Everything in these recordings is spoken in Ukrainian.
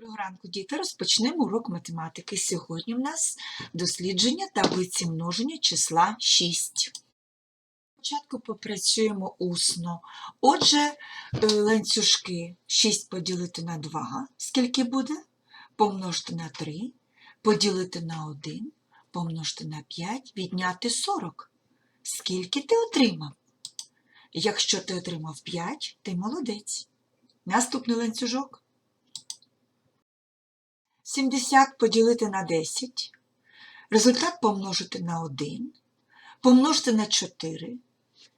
Доброго ранку, діти. Розпочнемо урок математики. Сьогодні в нас дослідження таблиці множення числа 6. Спочатку попрацюємо усно. Отже, е, ланцюжки 6 поділити на 2. Скільки буде? Помножити на 3, поділити на 1, помножити на 5, відняти 40. Скільки ти отримав? Якщо ти отримав 5, ти молодець. Наступний ланцюжок. 70 поділити на 10, результат помножити на 1, помножити на 4,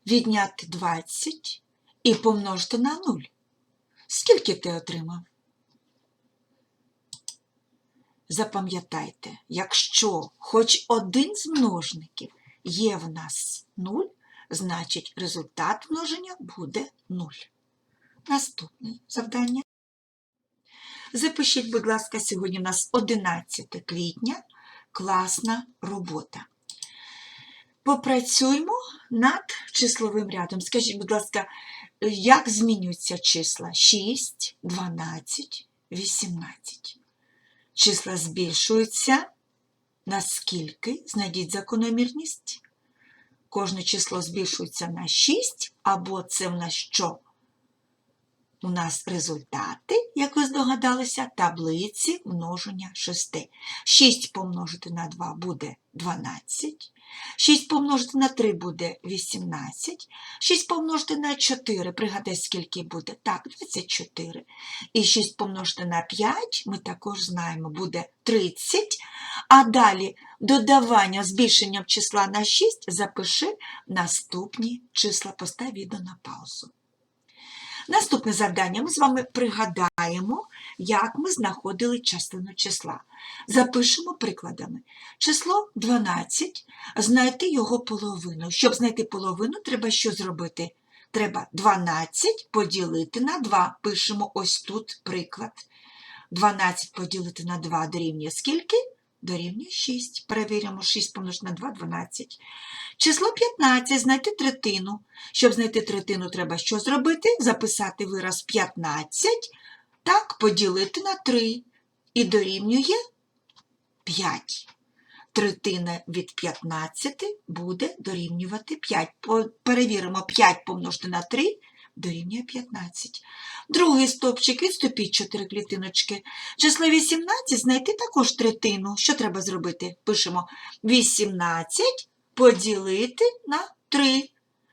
відняти 20 і помножити на 0. Скільки ти отримав? Запам'ятайте, якщо хоч один з множників є в нас 0, значить результат множення буде 0. Наступне завдання. Запишіть, будь ласка, сьогодні у нас 11 квітня, класна робота. Попрацюємо над числовим рядом. Скажіть, будь ласка, як змінюються числа 6, 12, 18? Числа збільшуються на скільки? Знайдіть закономірність. Кожне число збільшується на 6, або це в нас що? У нас результати, як ви здогадалися, таблиці множення 6. 6 помножити на 2 буде 12. 6 помножити на 3 буде 18. 6 помножити на 4, пригадай, скільки буде? Так, 24. І 6 помножити на 5, ми також знаємо, буде 30. А далі додавання збільшенням числа на 6 запиши наступні числа. Постав відео на паузу. Наступне завдання ми з вами пригадаємо, як ми знаходили частину числа. Запишемо прикладами. Число 12, знайти його половину. Щоб знайти половину, треба що зробити? Треба 12 поділити на 2. Пишемо ось тут приклад. 12 поділити на 2 дорівнює скільки? Дорівнює 6. Перевіримо 6 помножити на 2 – 12. Число 15 знайти третину. Щоб знайти третину, треба що зробити? Записати вираз 15, так, поділити на 3. І дорівнює 5. Третина від 15 буде дорівнювати 5. Перевіримо 5 помножити на 3 дорівнює 15. Другий стовпчик відступіть 4 клітиночки. Число 18 знайти також третину. Що треба зробити? Пишемо 18 поділити на 3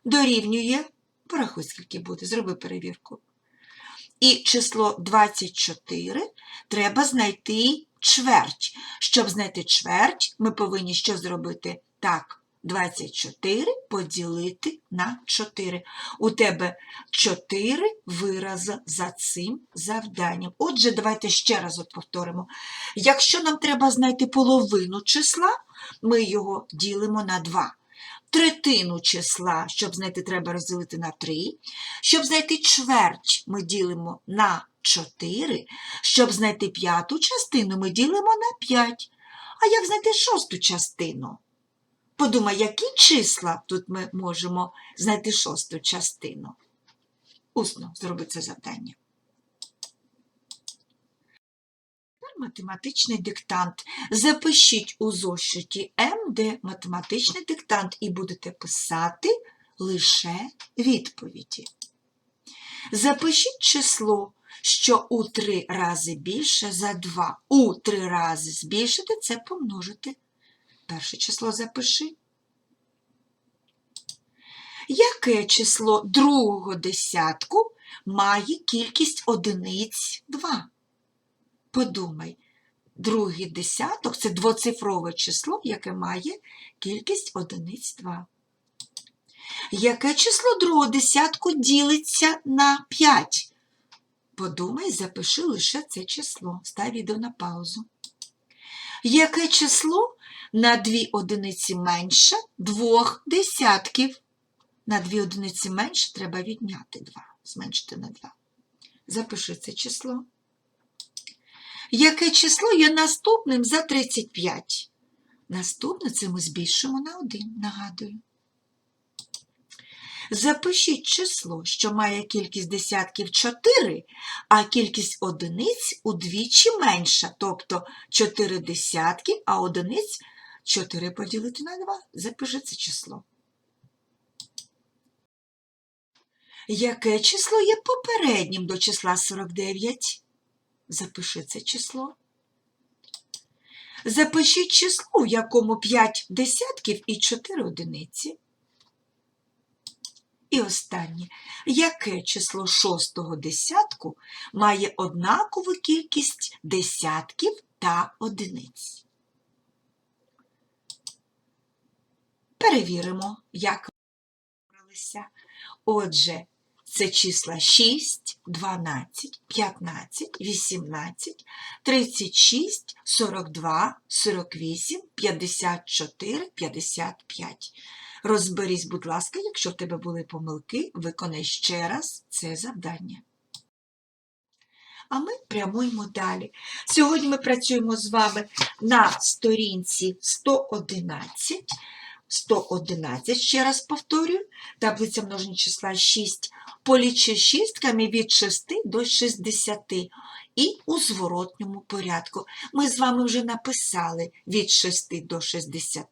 дорівнює, порахуй, скільки буде, зроби перевірку. І число 24 треба знайти чверть. Щоб знайти чверть, ми повинні що зробити? Так, 24 поділити на 4. У тебе 4 вирази за цим завданням. Отже, давайте ще раз повторимо. Якщо нам треба знайти половину числа, ми його ділимо на 2. Третину числа, щоб знайти, треба розділити на 3. Щоб знайти чверть, ми ділимо на 4. Щоб знайти п'яту частину, ми ділимо на 5. А як знайти шосту частину? Подумай, які числа тут ми можемо знайти шосту частину. Усно зроби це завдання. Математичний диктант. Запишіть у зошиті М, де математичний диктант, і будете писати лише відповіді. Запишіть число, що у три рази більше за 2. У три рази збільшити це помножити. Перше число запиши. Яке число другого десятку має кількість одиниць 2? Подумай, другий десяток це двоцифрове число, яке має кількість одиниць 2. Яке число другого десятку ділиться на 5? Подумай, запиши лише це число. Став відео на паузу. Яке число на дві одиниці менше двох десятків? На дві одиниці менше треба відняти 2, зменшити на 2. Запиши це число. Яке число є наступним за 35? Наступне це ми збільшимо на 1, нагадую. Запишіть число, що має кількість десятків 4, а кількість одиниць удвічі менша, тобто 4 десятки, а одиниць 4 поділити на 2. Запиши це число. Яке число є попереднім до числа 49? Запиши це число. Запишіть число, у якому 5 десятків і 4 одиниці. І останнє. Яке число шостого десятку має однакову кількість десятків та одиниць? Перевіримо, як вибралися. Отже, це числа 6, 12, 15, 18, 36, 42, 48, 54, 55. Розберись, будь ласка, якщо в тебе були помилки, виконай ще раз це завдання. А ми прямуємо далі. Сьогодні ми працюємо з вами на сторінці 111. 111, ще раз повторюю, таблиця множення числа 6. Полічи шістками від 6 до 60 і у зворотньому порядку. Ми з вами вже написали від 6 до 60,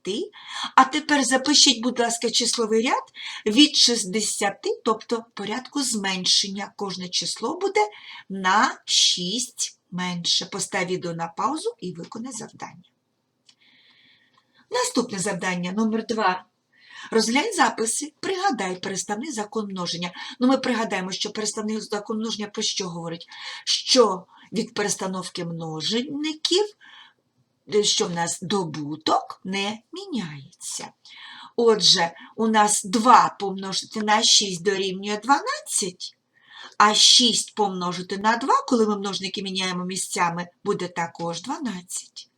а тепер запишіть, будь ласка, числовий ряд від 60, тобто порядку зменшення. Кожне число буде на 6 менше. Постав відео на паузу і виконай завдання. Наступне завдання номер 2. Розглянь записи, пригадай переставний закон множення. Ну, ми пригадаємо, що переставний закон множення про що говорить? Що від перестановки множників, що в нас добуток не міняється. Отже, у нас 2 помножити на 6 дорівнює 12, а 6 помножити на 2, коли ми множники міняємо місцями, буде також 12.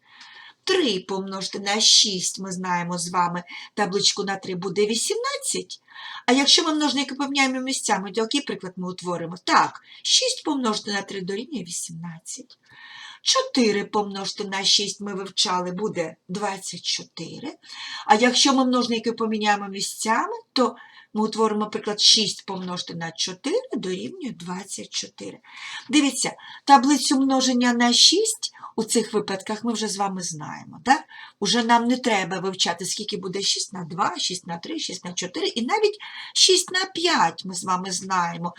3 помножити на 6, ми знаємо з вами, табличку на 3 буде 18. А якщо ми множники поміняємо місцями, то який приклад ми утворимо? Так, 6 помножити на 3 дорівнює 18. 4 помножити на 6 ми вивчали, буде 24. А якщо ми множники поміняємо місцями, то ми утворимо, приклад, 6 помножити на 4 дорівнює 24. Дивіться, таблицю множення на 6 у цих випадках ми вже з вами знаємо. Так? Уже нам не треба вивчати, скільки буде 6 на 2, 6 на 3, 6 на 4 і навіть 6 на 5 ми з вами знаємо.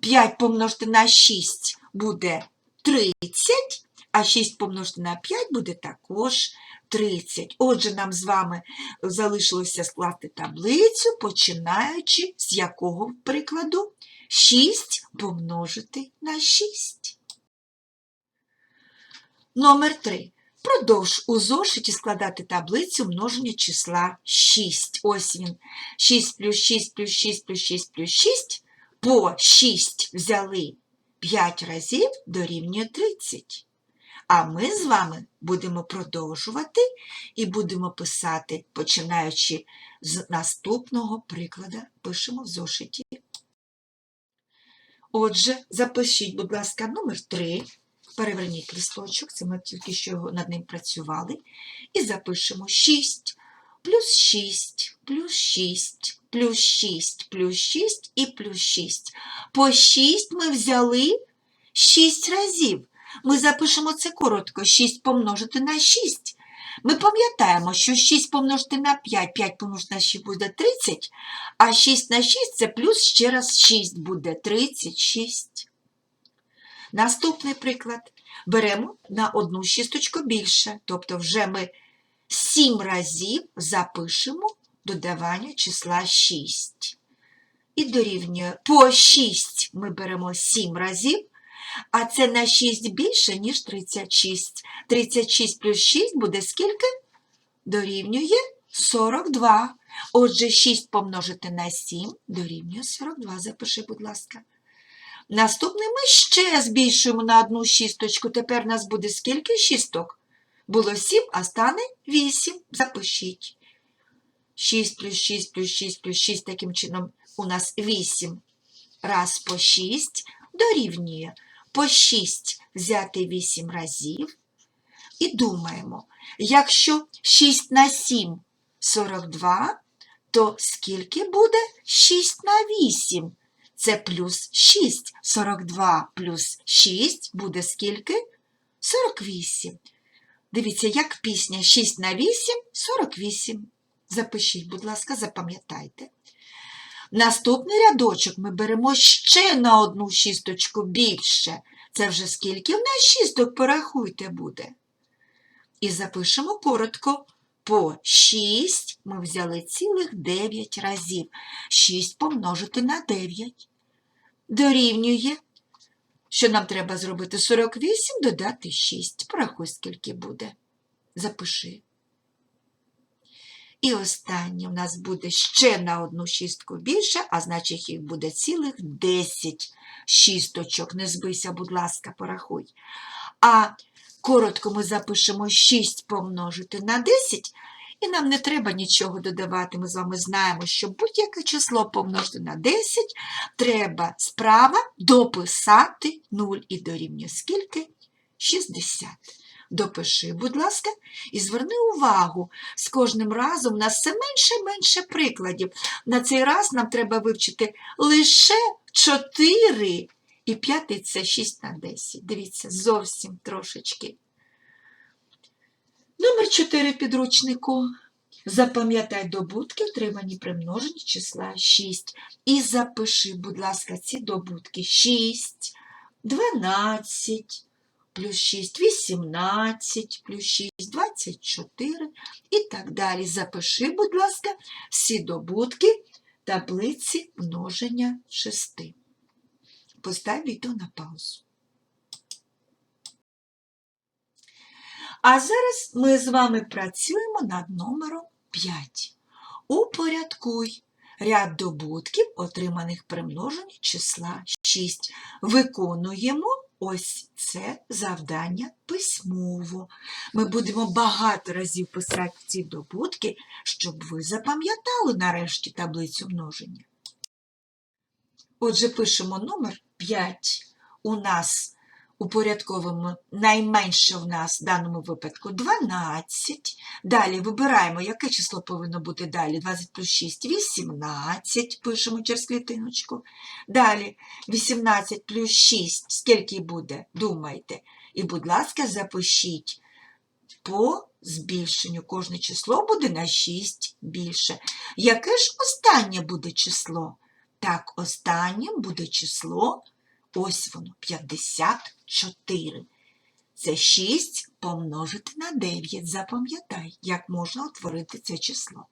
5 помножити на 6 буде 30, а 6 помножити на 5 буде також 30. Отже, нам з вами залишилося скласти таблицю, починаючи з якого прикладу? 6 помножити на 6. Номер 3. Продовж у зошиті складати таблицю множення числа 6. Ось він. 6 плюс 6 плюс 6 плюс 6 плюс 6. По 6 взяли 5 разів дорівнює 30. А ми з вами будемо продовжувати і будемо писати, починаючи з наступного прикладу, пишемо в зошиті. Отже, запишіть, будь ласка, номер 3. Переверніть листочок, це ми тільки що над ним працювали. І запишемо 6 плюс 6, плюс 6, плюс 6, плюс 6 і плюс 6. По 6 ми взяли 6 разів. Ми запишемо це коротко. 6 помножити на 6. Ми пам'ятаємо, що 6 помножити на 5, 5 помножити на 6 буде 30, а 6 на 6 це плюс ще раз 6 буде 36. Наступний приклад. Беремо на одну шісточку більше, тобто вже ми 7 разів запишемо додавання числа 6. І дорівнює по 6 ми беремо 7 разів, а це на 6 більше, ніж 36. 36 плюс 6 буде скільки? Дорівнює 42. Отже, 6 помножити на 7 дорівнює 42. Запиши, будь ласка. Наступний ми ще збільшуємо на одну шісточку. Тепер у нас буде скільки шісток? Було 7, а стане 8. Запишіть. 6 плюс 6 плюс 6 плюс 6, таким чином у нас 8. Раз по 6 дорівнює. По 6 взяти 8 разів. І думаємо, якщо 6 на 7 42, то скільки буде 6 на 8? Це плюс 6. 42 плюс 6 буде скільки? 48. Дивіться, як пісня 6 на 8 48. Запишіть, будь ласка, запам'ятайте. Наступний рядочок ми беремо ще на одну шісточку більше. Це вже скільки в нас шісток, порахуйте, буде. І запишемо коротко. По 6 ми взяли цілих 9 разів. 6 помножити на 9. Дорівнює. Що нам треба зробити? 48 додати 6. Порахуй, скільки буде. Запиши. І останнє у нас буде ще на одну шістку більше, а значить їх буде цілих 10 шісточок. Не збийся, будь ласка, порахуй. А коротко ми запишемо 6 помножити на 10, і нам не треба нічого додавати. Ми з вами знаємо, що будь-яке число помножити на 10 треба справа дописати 0 і дорівнює скільки? 60. Допиши, будь ласка, і зверни увагу, з кожним разом у нас все менше і менше прикладів. На цей раз нам треба вивчити лише 4 і п'ятий це 6 на 10. Дивіться, зовсім трошечки. Номер 4 підручнику. Запам'ятай добутки, отримані при множенні числа 6. І запиши, будь ласка, ці добутки 6, 12, плюс 6, 18, плюс 6, 24 і так далі. Запиши, будь ласка, всі добутки таблиці множення 6. Постав відео на паузу. А зараз ми з вами працюємо над номером 5. Упорядкуй ряд добутків, отриманих при множенні числа 6. Виконуємо ось це завдання письмово. Ми будемо багато разів писати ці добутки, щоб ви запам'ятали нарешті таблицю множення. Отже, пишемо номер 5. У нас упорядковуємо найменше в нас в даному випадку 12. Далі вибираємо, яке число повинно бути далі. 20 плюс 6 18. Пишемо через клітиночку. Далі 18 плюс 6. Скільки буде? Думайте. І, будь ласка, запишіть по збільшенню. Кожне число буде на 6 більше. Яке ж останнє буде число? Так, останнім буде число, ось воно, 54. Це 6 помножити на 9. Запам'ятай, як можна утворити це число.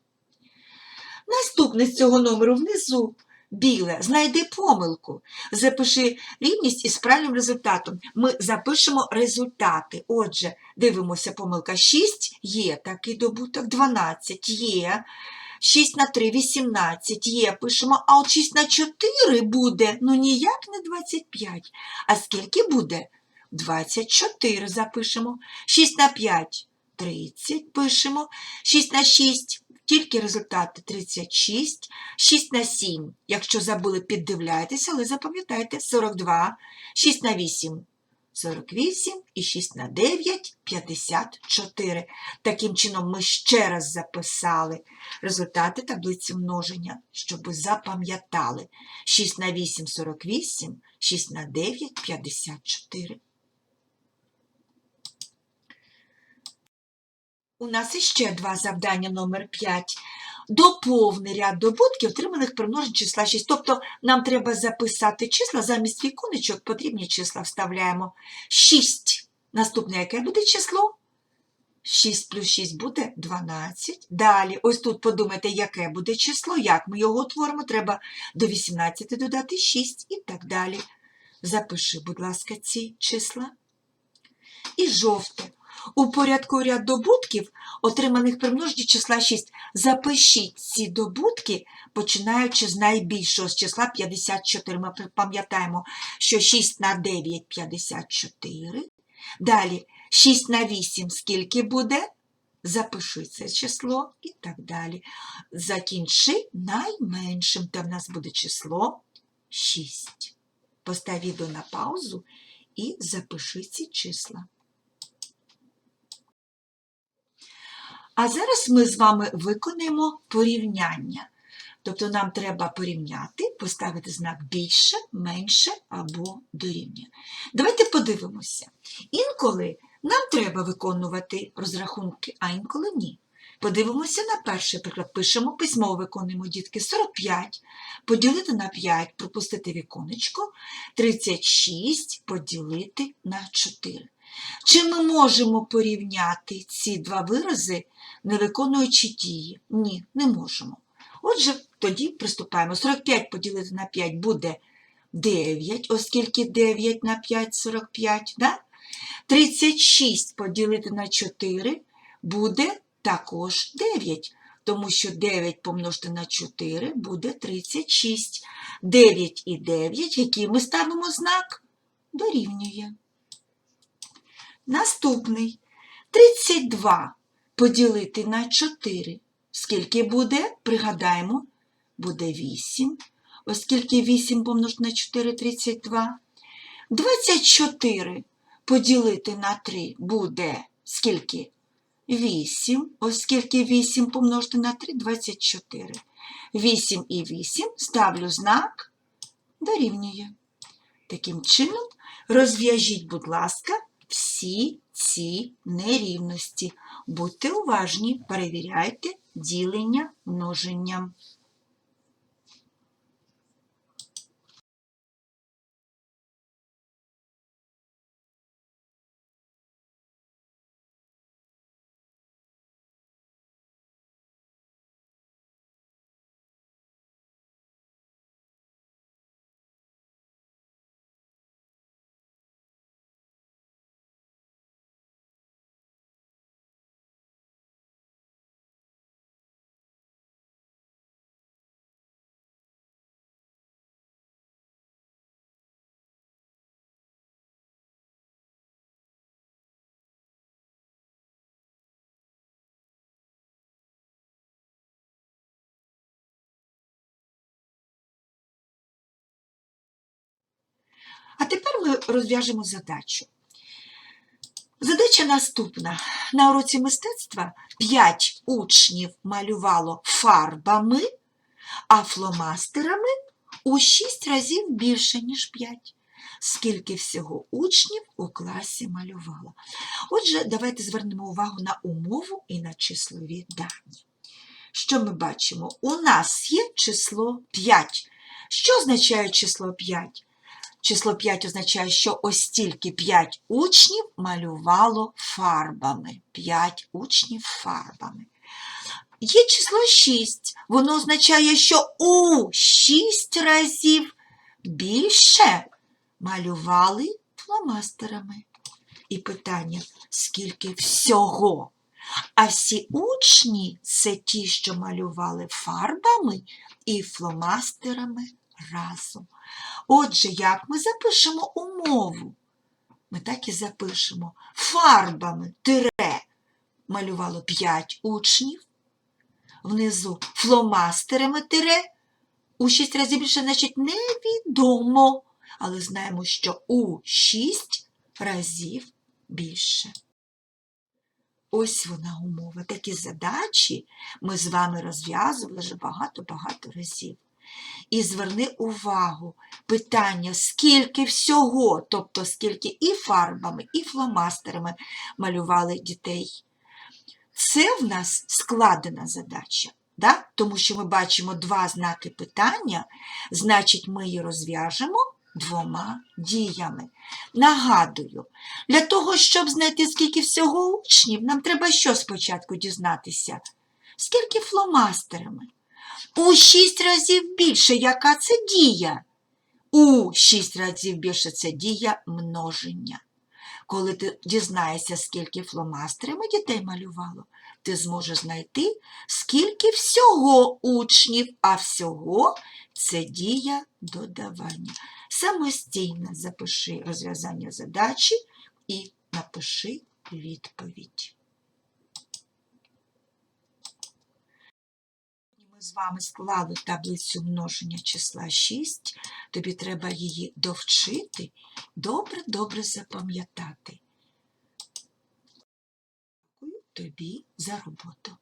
Наступне з цього номеру внизу біле. Знайди помилку. Запиши рівність із правильним результатом. Ми запишемо результати. Отже, дивимося, помилка 6 є такий добуток, 12 є. 6 на 3 – 18 є, пишемо, а от 6 на 4 буде, ну ніяк не 25. А скільки буде? 24 запишемо. 6 на 5 – 30 пишемо. 6 на 6 – тільки результати 36. 6 на 7, якщо забули, піддивляйтеся, але запам'ятайте, 42. 6 на 8 – 48 і 6 на 9 – 54. Таким чином ми ще раз записали результати таблиці множення, щоб запам'ятали. 6 на 8 – 48, 6 на 9 – 54. У нас іще два завдання номер 5. Доповни ряд добутків, отриманих при множенні числа 6. Тобто нам треба записати числа, замість віконечок потрібні числа вставляємо. 6. Наступне яке буде число? 6 плюс 6 буде 12. Далі, ось тут подумайте, яке буде число, як ми його утворимо. Треба до 18 додати 6 і так далі. Запиши, будь ласка, ці числа. І жовте. У порядку ряд добутків, отриманих при множенні числа 6, запишіть ці добутки, починаючи з найбільшого, з числа 54. Ми пам'ятаємо, що 6 на 9 – 54. Далі 6 на 8 скільки буде? Запиши це число і так далі. Закінчи найменшим, де в нас буде число 6. Постав відео на паузу і запиши ці числа. А зараз ми з вами виконаємо порівняння. Тобто нам треба порівняти, поставити знак більше, менше або дорівнює. Давайте подивимося. Інколи нам треба виконувати розрахунки, а інколи ні. Подивимося на перший приклад. Пишемо письмово виконуємо дітки 45, поділити на 5, пропустити віконечко, 36 поділити на 4. Чи ми можемо порівняти ці два вирази, не виконуючи дії? Ні, не можемо. Отже, тоді приступаємо. 45 поділити на 5 буде 9, оскільки 9 на 5 – 45. Да? 36 поділити на 4 буде також 9, тому що 9 помножити на 4 буде 36. 9 і 9, який ми ставимо знак, дорівнює. Наступний. 32 поділити на 4. Скільки буде? Пригадаємо, буде 8. Оскільки 8 помножити на 4 – 32. 24 поділити на 3 буде скільки? 8, оскільки 8 помножити на 3 – 24. 8 і 8 ставлю знак дорівнює. Таким чином, розв'яжіть, будь ласка, всі ці нерівності. Будьте уважні, перевіряйте ділення множенням. А тепер ми розв'яжемо задачу. Задача наступна. На уроці мистецтва 5 учнів малювало фарбами, а фломастерами у 6 разів більше, ніж 5. Скільки всього учнів у класі малювало. Отже, давайте звернемо увагу на умову і на числові дані. Що ми бачимо? У нас є число 5. Що означає число 5? Число 5 означає, що ось тільки 5 учнів малювало фарбами. 5 учнів фарбами. Є число 6. Воно означає, що у 6 разів більше малювали фломастерами. І питання, скільки всього? А всі учні це ті, що малювали фарбами і фломастерами разом. Отже, як ми запишемо умову? Ми так і запишемо. Фарбами тире малювало 5 учнів. Внизу фломастерами тире у 6 разів більше, значить, невідомо. Але знаємо, що у 6 разів більше. Ось вона умова. Такі задачі ми з вами розв'язували вже багато-багато разів. І зверни увагу, питання, скільки всього, тобто скільки і фарбами, і фломастерами малювали дітей. Це в нас складена задача, да? тому що ми бачимо два знаки питання, значить, ми її розв'яжемо двома діями. Нагадую, для того, щоб знайти, скільки всього учнів, нам треба що спочатку дізнатися? Скільки фломастерами? У шість разів більше. Яка це дія? У шість разів більше це дія множення. Коли ти дізнаєшся, скільки фломастерами дітей малювало, ти зможеш знайти, скільки всього учнів, а всього це дія додавання. Самостійно запиши розв'язання задачі і напиши відповідь. З вами склали таблицю множення числа 6. Тобі треба її довчити, добре-добре запам'ятати. Дякую тобі за роботу.